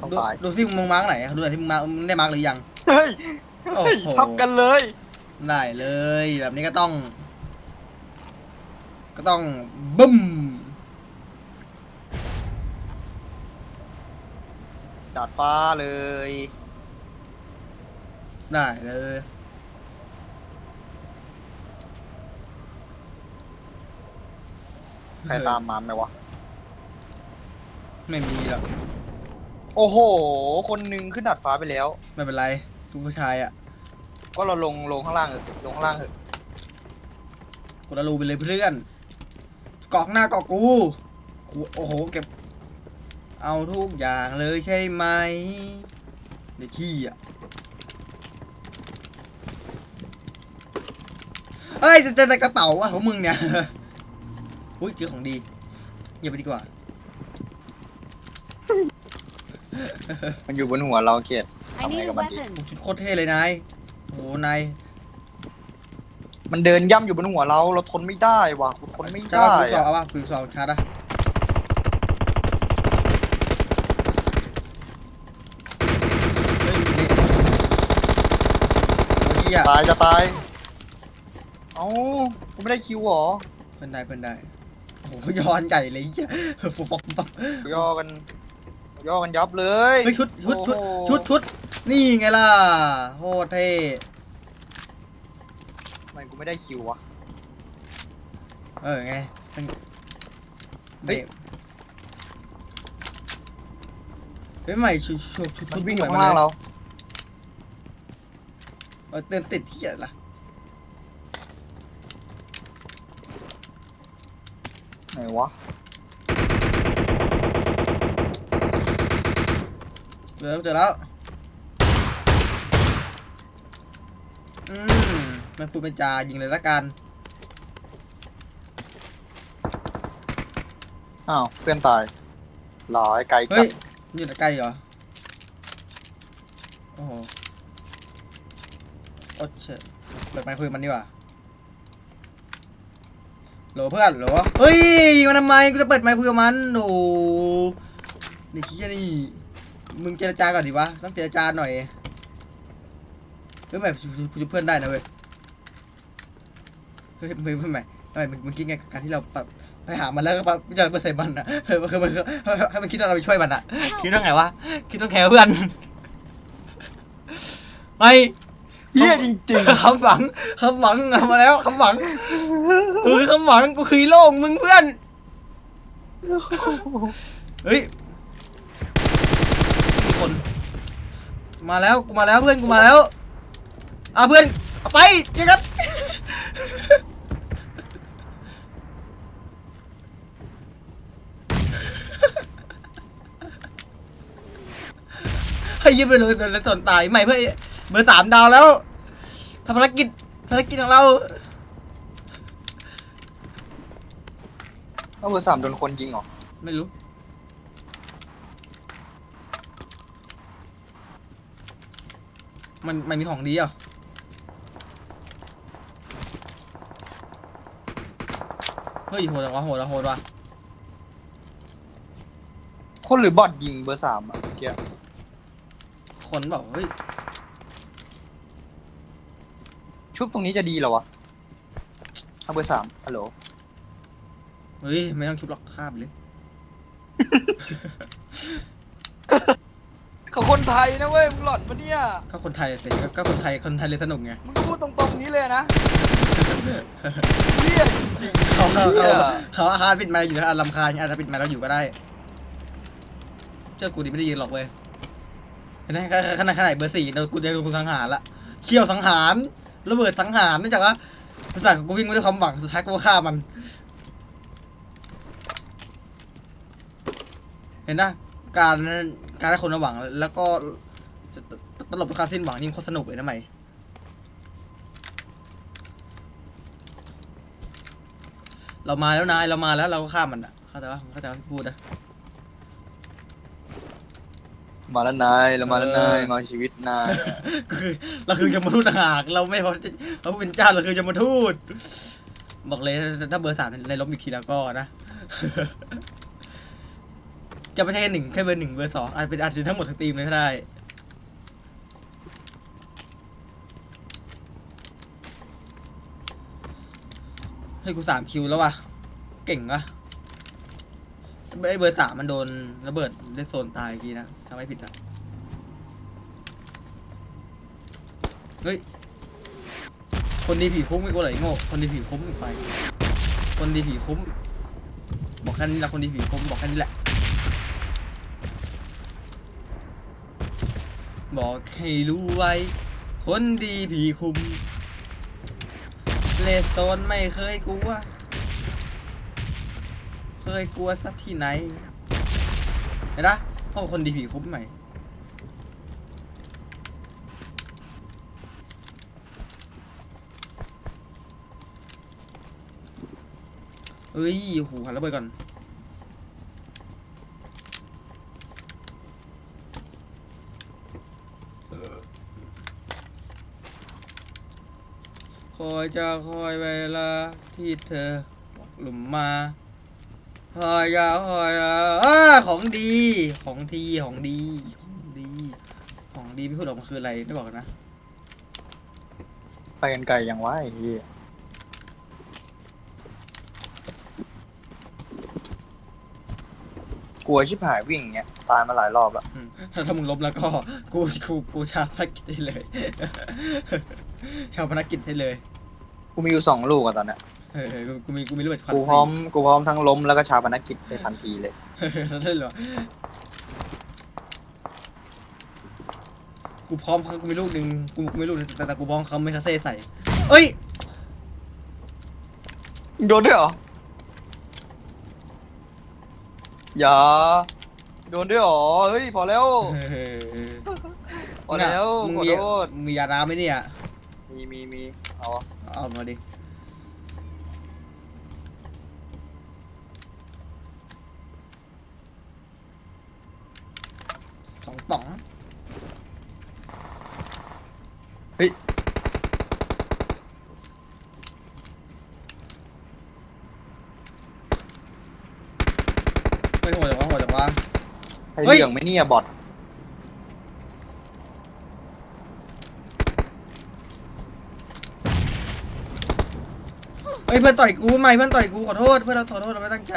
ต้องดูตายดูสิมึงมาร์กไหนอะดูหน่อยที่มึงมาร์กมึงได้มาร์กหรือยัง เฮ้ยโอ้เฮ้ยโห ทับกันเลยได้เลย แบบนี้ก็ต้อง ก็ต้องบึ้มดาดฟ้าเลยได้เลยใครตามมาไหมวะไม่มีหรอก โอ้โห คนหนึงขึ้นดาดฟ้าไปแล้ว ไม่เป็นไรทุกผู้ชายอะก็เราลงลงข้างล่างเถอะลงข้างล่างเถอะกดอลูไปเลยเพื่อนกอกหน้ากอกกูกูโอ้โหเก็บ เอาทุกอย่างเลยใช่ไหมในขี้อะเอ้ยแต่แต่แต่กระเป๋าอะของมึงเนี่ย อุ้ยเจอของดีเงียบไปดีกว่า มันอยู่บนหัวเราเกียรติ I need a Omega Bandit. weapon. โอ้ชุดโคตรเท่เลยนายโอ้นายมันเดินย่ำอยู่บนหัวเรา เราทนไม่ได้ว่ะกูทนไม่จะได้เอาปืนสองอะเอาป่ะปืนสองชาร์จอะเฮ้ยนี่โอ้ยอะตายจะตาย เอ้ากูไม่ได้คิวเหรอเพิ่นได้เพิ่นได้โอ้โหย้อนใหญ่เลยเจ้าฟุบฟับฟับ ย่อกัน ย่อกันยับเลยเฮ้ยชุดชุดชุดโอ้โหชุดชุดนี่ไงล่ะโคตรเท่ทำไมกูไม่ได้คิววะ เออไงมันเฮ้ย เฮ้ยใหม่ชุดชุดชุดมันชุดวิ่งอยู่ใหข้างล่างเรา เออเติมติดที่อะไรล่ะไหนวะ เจอแล้วเจอแล้วอืมมันพูดเป็นจายิงเลยละกันอ้าวเพื่อนตายหลายไกลจัเฮ้ดยนี่อยู่ใกล้เหรอโอ้โหโอ้เชดเปิดไมค์คุยกับมันดีกว่าโหลเพื่อนโหลเฮ้ยยิงมันทำไมกูจะเปิดไมค์คุยกับมันโอ้โหนี่ขี้ยนี่ มึงเจรจาก่อนดิวะ ต้องเจรจาหน่อยเฮ้ยแบบกูจะเพื่อนได้นะเว้ย เฮ้ยมึงทำไมทำไมมึงมึงคิดไงกับการที่เราแบบไปหามันแล้วก็แบบจะไปใส่มันอะเฮ้ยมันคือมันคือให้มันคิดว่าเราไปช่วยมันอะ คิดว่าไงวะ คิดว่าแคร์เพื่อนไม่เฮียจริงคำหวังคำหวังเอามาแล้วคำหวังกูคือคำหวังกูคือฮีโร่ของมึงเพื่อน เฮ้ยมีคน มาแล้วกูมาแล้วเพื่อนกูมาแล้วอะเพื่อนเอาไปเจอกันให้ยืมไปเลยแต่ส่วนตายใหม่เพื่อนเบอร์สามดาวแล้วทำภารกิจภารกิจของเราๆแล้วเบอร์สามโดนคนยิงเหรอไม่รู้ มันมันมีของดีอะเฮ้ยโหดจังวะโหดว่ะโหดว่ะคนหรือบอทยิงเบอร์สามอะเมื่อกี้คนบอกเฮ้ยชุบตรงนี้จะดีเหรอวะเอาเบอร์สามฮัลโหล เฮ้ยไม่ต้องชุบหรอกข้ามเลย เขาคนไทยนะเว้ยมึงหล่อนปะเนี่ยก็คนไทยเสร็จก็ก็คนไทยคนไทยเลยสนุกไงมึงก็พูดตรงๆนี้เลยนะเฮียจริงๆเขาเขาเหี้เขาย เขาอาหารปิดไมค์อยู่นะลำคาญอาจจะปิดไมค์เราอยู่ก็ได้ เจ้ากูดิไม่ได้ยินหรอกเว้ยเห็นไหมขนาดขนาดขนาดเบอร์สี่เรากูจะโดนกูสังหารละเชี่ยวสังหารระเบิดสังหารนี่จากว่าภาษากูวิ่งไม่ด้วยความหวังสุดท้ายกูก็ฆ่ามัน เห็นนะ การการให้คนมาหวัง แล้วก็จะตลบกับการสิ้นหวังยิ่งโคตรสนุกเลยนะใหม่เรามาแล้วนายเรามาแล้วเราก็ฆ่ามันอะเข้าใจปะเข้าใจปะที่พูดนะมาแล้วนายเรามาแล้วนายเออมาชีวิตนายคือเราคือยมทูตต่างหากเราไม่พอจะเราเป็นเจ้าเราคือยมทูตบอกเลยถ้าเบอร์สามในลบอีกทีแล้วก็นะ จะไม่ใช่แค่หนึ่งแค่เบอร์หนึ่งเบอร์สองอาจเป็นอาจจะทั้งหมดทั้งทีมเลยก็ได้ ให้กูสามคิวแล้ววะเก่งวะไอเบอร์สามมันโดนระเบิดเลนโซนตายเมื่อกี้นะทำไม่ผิดอะเฮ้ย คนดีผีคุ้มไม่กูเลโง่ คนดีผีคุ้มอีกไป คนดีผีคุ้ม บอกแค่นี้แหละคนดีผีคุ้มบอกแค่นี้แหละ บอกให้รู้ไว้ คนดีผีคุม เลสโซนไม่เคยกลัว เคยกลัวสักที่ไหน เห็นปะพราะคนดีผีคุ้มใหม่เอ้ยโอ้โหหันระเบิดก่อน จะคอยเวลาที่เธอหลุมมาคอยจะคอยอะอ้าของดีของทีของดีของดีของดีพี่พูดออกมาคืออะไรไม่บอกกันนะไปกันไกลยังวะไอ้เหี้ยกลัวชิบหายวิ่งเงี้ยตายมาหลายรอบแล้วอืมถ้าถ้ามึงลบแล้วก็กูกูกูชาพนักกิจให้เลย ชาวพนักกิจให้เลย กูมีอยู่สองลูกอะตอนเนี้ยเออเออกูกูมีกูมีระเบิดควันกูพร้อมกูพร้อมทั้งล้มแล้วก็ชาปนกิจในทันทีเลยเออนั่นเลยเหรอกูพร้อมกูมีลูกหนึ่งกูกูมีลูกหนึ่งแต่แต่กูพร้อมเขาไม่คาเซ่ใส่เอ้ยโดนด้วยเหรออย่าโดนด้วยเหรอเฮ้ยพอแล้วเออพอแล้วมึงขอมีโทษมึงมียาน้ำไหมเนี่ยมีมีมี เอาวะเอามาดิสองป๋องเฮ้ยไม่โหดจังวะโหดจังวะให้เฮ้ย เรื่องไหมเนี่ยบอท เฮ้ยเพื่อนต่อยกูไม่เพื่อนต่อยกูขอโทษเพื่อนเราขอโทษเราไม่ตั้งใจ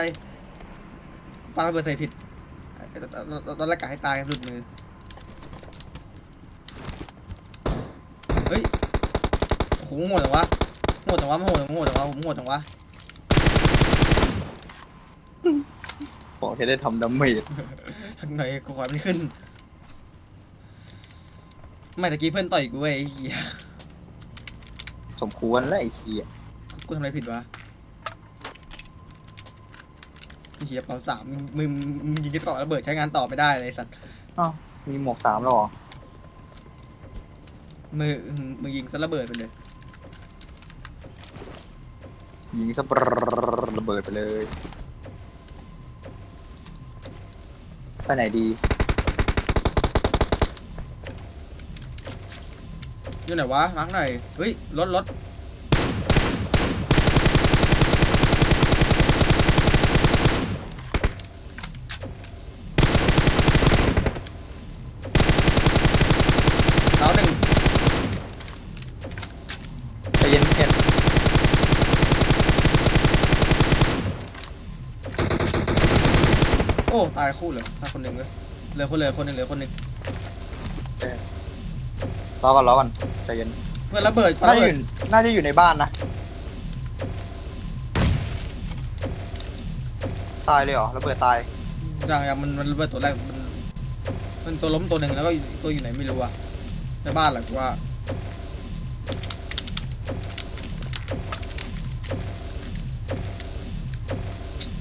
ปาระเบิดใส่ผิดตอนตอนตอนแรกกะให้ตายหลุดมือเฮ้ยโอ้โหโหดจังวะโหดจังวะโหดจังวะโหดจังวะโหดจังวะบอกให้ได้ทำดาเมจทักหน่อยกูขอให้มันขึ้นไม่ตะกี้เพื่อนต่อยกูเว้ยไอ้เหี้ยสมควรแล้วไอ้เหี้ย กูทำอะไรผิดวะไอ้เหี้ยเป่าสามมึงมึงมึงยิงกระต่อระเบิดใช้งานต่อไม่ได้เลยไอ้สัตว์อ้าวมีหมวกสามแล้วเหรอมือมือยิงซะระเบิดไปเลย ยิงสปรระเบิดไปเลยไปไหนดีอยู่ไหนวะมาร์กหน่อยเฮ้ยรถรถดาวหนึ่ง ใจเย็นเข็น โอ้ ตายคู่เลยตายคนหนึ่งเลยเหลือคนเหลือคนหนึ่งเหลือคนหนึ่งรอก่อนรอก่อนใจเย็นเพื่อนระเบิดน่าระจะเบิอดยู่น่าจะอยู่ในบ้านนะตายเลยเหรอระเบิดตายอย่างอย่างมันมันระเบิดตัวแรกมันมันตัวล้มตัวหนึ่งแล้วก็อีกตัวอยู่ไหนไม่รู้อะในบ้านแหละกูว่า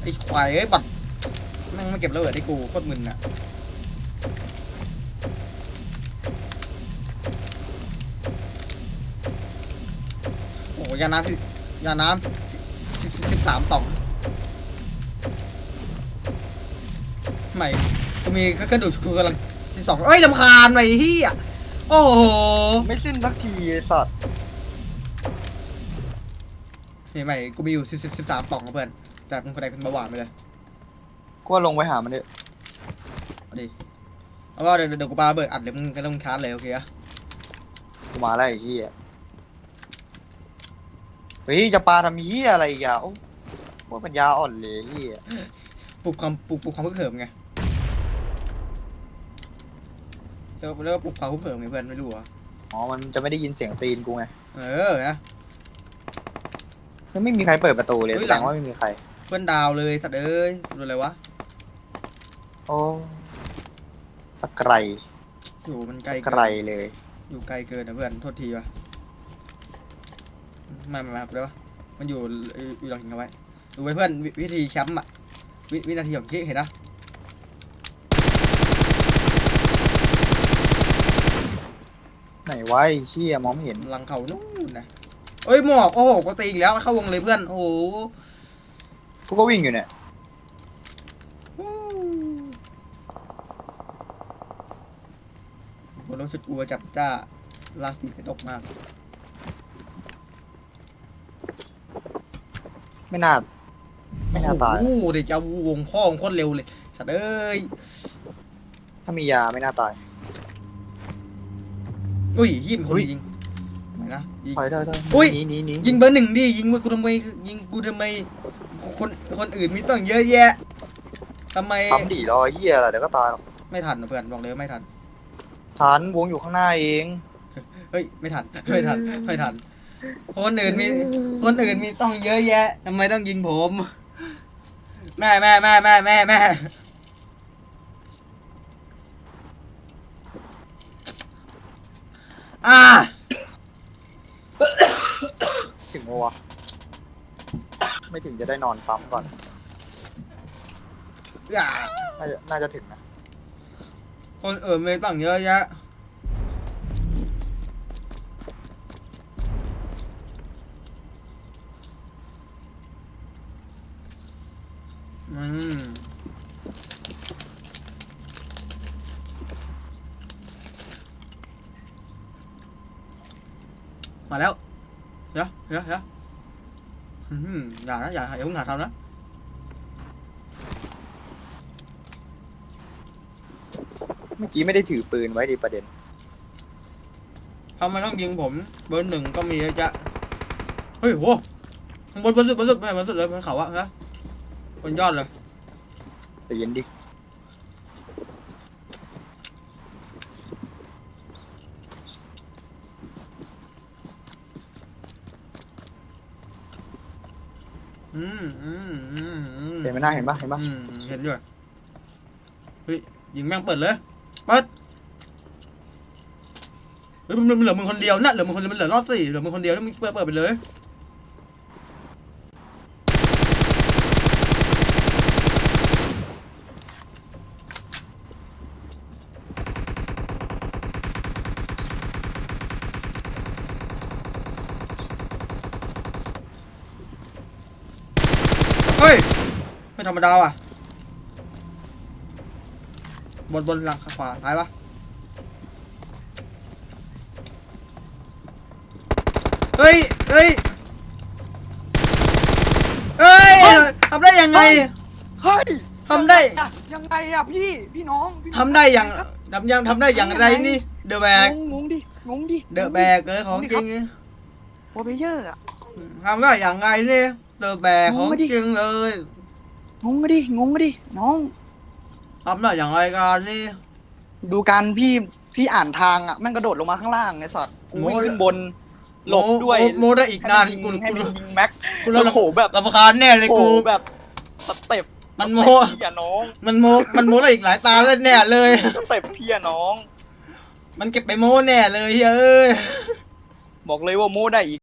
ไอ้ควายไอ้ยบัตร แม่งไม่เก็บระเบิดให้กูโคตรมึนอะโอ้ยาน้ำสิยาน้ำสิบสิบสิบสามต่องใหม่กูมีกระดูกกูกำลังสิบสองเอ้ยลำคาญไปเฮียโอ้โหไม่สิ้นสักทีไอ้สัตว์นี่ใหม่กูมีอยู่สิบสิบสิบสามป่องครับเพื่อนแต่มึงคนใดเป็นเบาหวานไปเลย กูว่าลงไปหามันเถอะเอาดิเอาว่าเดี๋ยวเดี๋ยวกูปาระเบิดอัดเลยมึงก็ต้องชาร์จเลยโอเคอะกูมาแล้วไอ้เหี้ยเฮ้ยจะปาทำเหี้ยอะไรอีกอะโอ้ว่าปัญญาอ่อนเลยไอ้เหี้ยปลุกความปลุกปลุกความพึกเหิมไงเรียกว่าเรียกว่าปลุกความพึกเหิมไงเพื่อนไม่รู้เหรออ๋อมันจะไม่ได้ยินเสียงตีนกูไงเออนะมันไม่มีใครเปิดประตูเลยเฮ้แสยหลัดง งว่าไม่มีใคร เพื่อนดาวเลยสัตว์เอ้ยรู้อะไรวะ โอ้สักไกลอยู่มันไกลไกเกิลนเลย อยู่ไกลเกินนะเพื่อนโทษทีวะไม่ไม่ไม่กูได้ปะมันอยู่อยู่หลังหินเอาไว้ดูไว้เพื่อนวิวิธีแชมป์อะวิวินาทีของที่เห็นนะไหนวะไอ้เชี่ยมองไม่เห็นหลังเขานู่นนะเอ้ยหมอกโอ้โหก็ตีอีกแล้วเข้าวงเลยเพื่อนโอ้โห กูก็วิ่งอยู่เนี่ย ผมรู้สึกกลัวจับจ้าลาสีให้ตกมาก ไม่น่า ไม่น่าตาย โอ้โหเดี๋ยวจะเอาวงพ่อของโคตรเร็วเลย สัตว์เอ้ย ถ้ามียาไม่น่าตาย อุ้ยยิงคนอุ้ยยิงไหนนะยิง ถอยถอยถอยอุ๊ยหนีหนีหนียิงเบอร์หนึ่งดิยิงกูทำไมยิงกูทำไม คนคนอื่นมีต้องเยอะแยะทำไม ทำดีรอเหี้ยอะไรเดี๋ยวก็ตายหรอกไม่ทันนะเพื่อนบอกเลยว่าไม่ทัน ทันวงอยู่ข้างหน้าเอง เฮ้ยไม่ทันไม่ทันไม่ทันคนอื่นมีคนอื่นมีต้องเยอะแยะทำไมต้องยิงผม แม่แม่แม่แม่แม่แม่อ่าถึงโมวะไม่ถึงจะได้นอนปั๊มก่อน อ่าน่าจะน่าจะถึงนะ คนอื่นมีต้งเยอะแยะอืมมาแล้วเดี๋ยวเดี๋ยวเดี๋ยวอืมอย่านะอย่าอย่าเพิ่งหาทำนะ เมื่อกี้ไม่ได้ถือปืนไว้ดีประเด็นทำไมต้องยิงผม เบอร์หนึ่งก็มีเยอะแยะเฮ้ยโหบนบนสุดบนสุดไม่บนสุดเลยบนเขาอะนะบนยอดเลยแต่เย็นดิอืมอืมอืมอืมเห็นไหมหน้าเห็นปะเห็นปะอืมเห็นด้วยเฮ้ยยิงแม่งเปิดเลย ปิดเฮ้ยมันเหลือมึงคนเดียวนะเหลือมึงคนเดียวมันเหลือรอดสี่เหลือมึงคนเดียวแล้วมึงเปิดเปิดไปเลยเฮ้ยไม่ธรรมดาว่ะ บนบนหลังขวาซ้ายปะเฮ้ยเฮ้ยเฮ้ยทำได้ยังไงเฮ้ยทำได้ยังไงอะพี่พี่น้องพี่ทำได้อย่างทำยังทำได้อย่างไรนี่เดอะแบกงงงดิงงดิเดอะแบกเลยของจริงโอเปเยอร์อะทำได้อย่างไรนี่เดอะแบกของงงมาดิจริงเลยงงดิงงดิน้อง ทำได้อย่างไรกันนี่ดูการพี่พี่อ่านทางอะแม่งกระโดดลงมาข้างล่างไอ้สัตว์กูวิ่งขึ้นบน หลบด้วยโมโมได้อีกให้นานมันยิงกูให้กูมันยิงแม็กกูแล้วรำโหแบบรำคาญแน่เลยโหกูแบบสเต็ปมันโมสเต็ปพี่อะน้องมันโมมันโมได้อีกหลายตาแล้วแน่เลย สเต็ปพี่อะน้อง มันเก็บไปโมแน่เลยเฮ้ยเอ้ย บอกเลยว่าโมได้อีก